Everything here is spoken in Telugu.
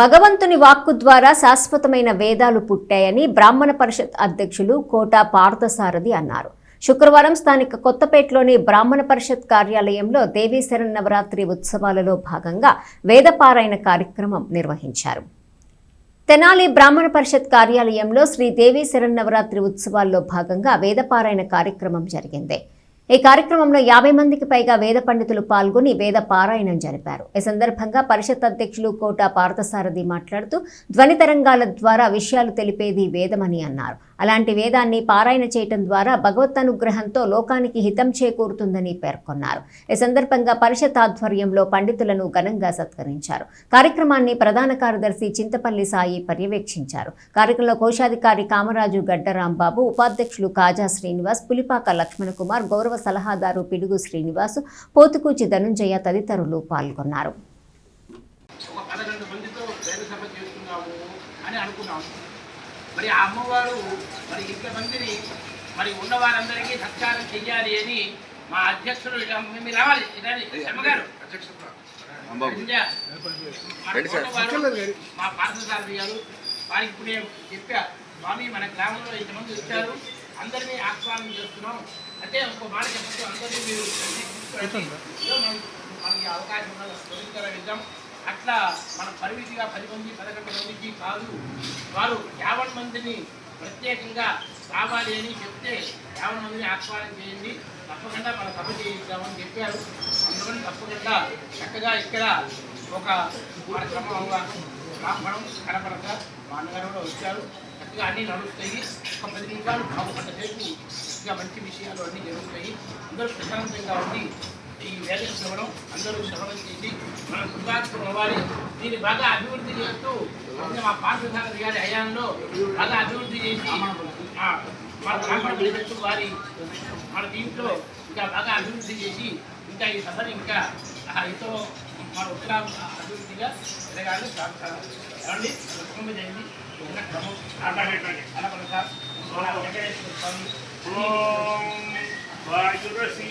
భగవంతుని వాక్కు ద్వారా శాశ్వతమైన వేదాలు పుట్టాయని బ్రాహ్మణ పరిషత్ అధ్యక్షులు కోట పార్థసారథి అన్నారు. శుక్రవారం స్థానిక కొత్తపేటలోని బ్రాహ్మణ పరిషత్ కార్యాలయంలో దేవీ శరన్నవరాత్రి ఉత్సవాలలో భాగంగా వేదపారాయణ కార్యక్రమం నిర్వహించారు. తెనాలి బ్రాహ్మణ పరిషత్ కార్యాలయంలో శ్రీ దేవీ శరన్నవరాత్రి ఉత్సవాల్లో భాగంగా వేదపారాయణ కార్యక్రమం జరిగింది. ఈ కార్యక్రమంలో యాభై మందికి పైగా వేద పండితులు పాల్గొని వేద పారాయణం జరిపారు. ఈ సందర్భంగా పరిషత్ అధ్యక్షులు కోట పార్థసారథి మాట్లాడుతూ ధ్వని తరంగాల ద్వారా విషయాలు తెలిపేది వేదమని అన్నారు. అలాంటి వేదాన్ని పారాయణ చేయటం ద్వారా భగవత్ అనుగ్రహంతో లోకానికి హితం చేకూరుతుందని పేర్కొన్నారు. ఈ సందర్భంగా పరిషత్ ఆధ్వర్యంలో పండితులను ఘనంగా సత్కరించారు. కార్యక్రమాన్ని ప్రధాన కార్యదర్శి చింతపల్లి సాయి పర్యవేక్షించారు. కార్యక్రమంలో కోశాధికారి కామరాజు గడ్డరాంబాబు ఉపాధ్యక్షులు కాజా శ్రీనివాస్ పులిపాక లక్ష్మణ్ కుమార్ గౌరవ సలహాదారు పిడుగు శ్రీనివాస్ పోతుకూచి ధనుంజయ తదితరులు పాల్గొన్నారు. అని అనుకున్నాము. మరి ఆ అమ్మవారు మరి ఇంతమందిని మరి ఉన్న వారందరికీ సత్కారం చెయ్యాలి అని మా అధ్యక్షుడు మీరు రావాలి శర్మగారు మా పార్థసారథి గారు వారికి ఇప్పుడు నేను చెప్పా స్వామి మన గ్రామంలో ఇంతమంది వచ్చారు అందరినీ ఆహ్వానం చేస్తున్నాం. అంటే ఇంకో మాట చెప్పచ్చు అందరినీ మీరు మనకి అవకాశం ఇద్దాం. అట్లా మన పరిమితిగా పది మంది పదకొండు మందికి కాదు. వారు యావన్ మందిని ప్రత్యేకంగా రావాలి అని చెప్తే యావన్ మందిని ఆహ్వానం చేయండి. తప్పకుండా మన సభ చేయిద్దామని చెప్పారు. అందుకని తప్పకుండా చక్కగా ఇక్కడ ఒక కార్యక్రమం అవగాహన బ్రాహ్మణం కనపడక మా అన్నగారు కూడా వచ్చారు. చక్కగా అన్నీ నడుస్తాయి. ఒక పది నిమిషాలు బాగుపడ్డ సేపు ఇంకా మంచి విషయాలు అన్నీ జరుగుతాయి. అందరూ ప్రశాంతంగా ఉండి ఈ వేద శ్రవణం అందరూ శ్రవణం చేసి మనం కృపాత్మకం అవ్వాలి. దీన్ని బాగా అభివృద్ధి చేస్తూ మా పార్థసారథి గారి హయాంలో బాగా అభివృద్ధి చేసి మన బ్రాహ్మణ పరిషత్తు వారి మన దీంట్లో ఇంకా బాగా అభివృద్ధి చేసి ఇంకా ఈ సభని ఇంకా ఎంతో మన ఉత్తరా అభివృద్ధిగా ఎదగాలి ఏమండి? తొమ్మిది అయింది ఉన్న క్రమం అలా వెంకటేశ్వర స్వామి. वायुरसी